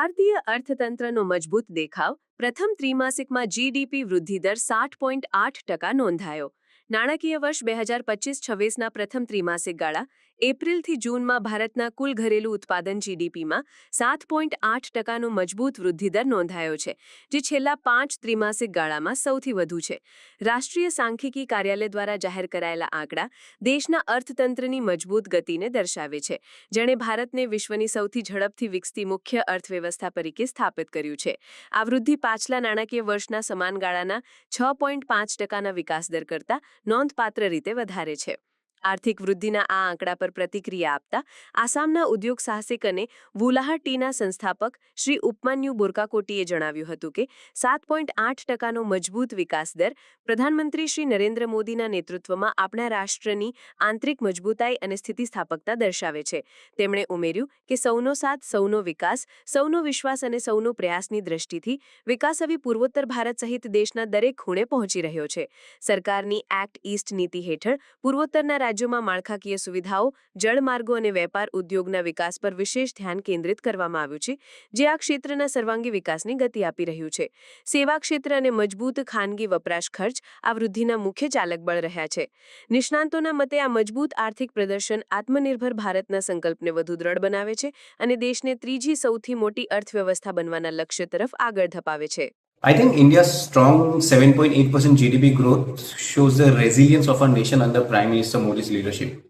ભારતીય અર્થતંત્રનો મજબૂત દેખાવ પ્રથમ ત્રિમાસિકમાં જીડીપી વૃદ્ધિદર સાઠ પોઈન્ટ આઠ ટકા નોંધાયો. નાણાકીય વર્ષ બે હજાર પચીસ છવ્વીસના પ્રથમ ત્રિમાસિક ગાળા, એપ્રિલથી જૂનમાં ભારતના કુલ ઘરેલું ઉત્પાદન જીડીપીમાં સાત પોઈન્ટ આઠ ટકાનો મજબૂત વૃદ્ધિદર નોંધાયો છે, જે છેલ્લા પાંચ ત્રિમાસિક ગાળામાં સૌથી વધુ છે. રાષ્ટ્રીય સાંખ્યિકી કાર્યાલય દ્વારા જાહેર કરાયેલા આંકડા દેશના અર્થતંત્રની મજબૂત ગતિને દર્શાવે છે, જેણે ભારતને વિશ્વની સૌથી ઝડપથી વિકસતી મુખ્ય અર્થવ્યવસ્થા તરીકે સ્થાપિત કર્યું છે. આ વૃદ્ધિ પાછલા નાણાકીય વર્ષના સમાન ગાળાના છ પોઈન્ટ પાંચ ટકાના વિકાસ દર કરતાં નોંધપાત્ર રીતે વધારે છે. આર્થિક વૃદ્ધિના આ આંકડા પર પ્રતિક્રિયા આપતા, આસામના ઉદ્યોગ સાહસિક અને વુલાહા ટીના સંસ્થાપક શ્રી ઉપમાન્યુ બોરકાકોટીએ જણાવ્યું હતું કે, સાત પોઈન્ટ આઠ ટકાનો મજબૂત વિકાસ દર પ્રધાનમંત્રી શ્રી નરેન્દ્ર મોદીના નેતૃત્વમાં આપણા રાષ્ટ્રની આંતરિક મજબૂતાઈ અને સ્થિતિસ્થાપકતા દર્શાવે છે. તેમણે ઉમેર્યું કે સૌનો સાથ, સૌનો વિકાસ, સૌનો વિશ્વાસ અને સૌનો પ્રયાસની દ્રષ્ટિથી વિકાસ આવી પૂર્વોત્તર ભારત સહિત દેશના દરેક ખૂણે પહોંચી રહ્યો છે. સરકારની એક્ટ ઇસ્ટ નીતિ હેઠળ પૂર્વોત્તરના રાજ્યોમાં માળખાકીય સુવિધાઓ, જળમાર્ગો અને વેપાર ઉદ્યોગના વિકાસ પર વિશેષ ધ્યાન કેન્દ્રિત કરવામાં આવ્યું છે, જે આ ક્ષેત્રના સર્વાંગી વિકાસને ગતિ આપી રહ્યું છે. સેવા ક્ષેત્ર અને મજબૂત ખાનગી વપરાશ ખર્ચ આ વૃદ્ધિના મુખ્ય ચાલક બળ રહ્યા છે. નિષ્ણાંતોના મતે આ મજબૂત આર્થિક પ્રદર્શન આત્મનિર્ભર ભારતના સંકલ્પને વધુ દ્રઢ બનાવે છે અને દેશને ત્રીજી સૌથી મોટી અર્થવ્યવસ્થા બનવાના લક્ષ્ય તરફ આગળ ધપાવે છે. I think India's strong 7.8% GDP growth shows the resilience of our nation under Prime Minister Modi's leadership.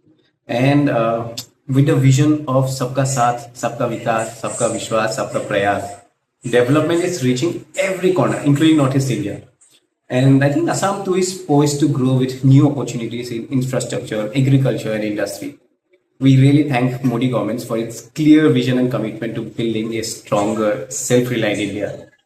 And uh, with the vision of Sabka Saath, Sabka Vikas, Sabka Vishwas, Sabka Prayas, development is reaching every corner, including Northeast India. And I think Assam too is poised to grow with new opportunities in infrastructure, agriculture, and industry. We really thank Modi government for its clear vision and commitment to building a stronger, self-reliant India.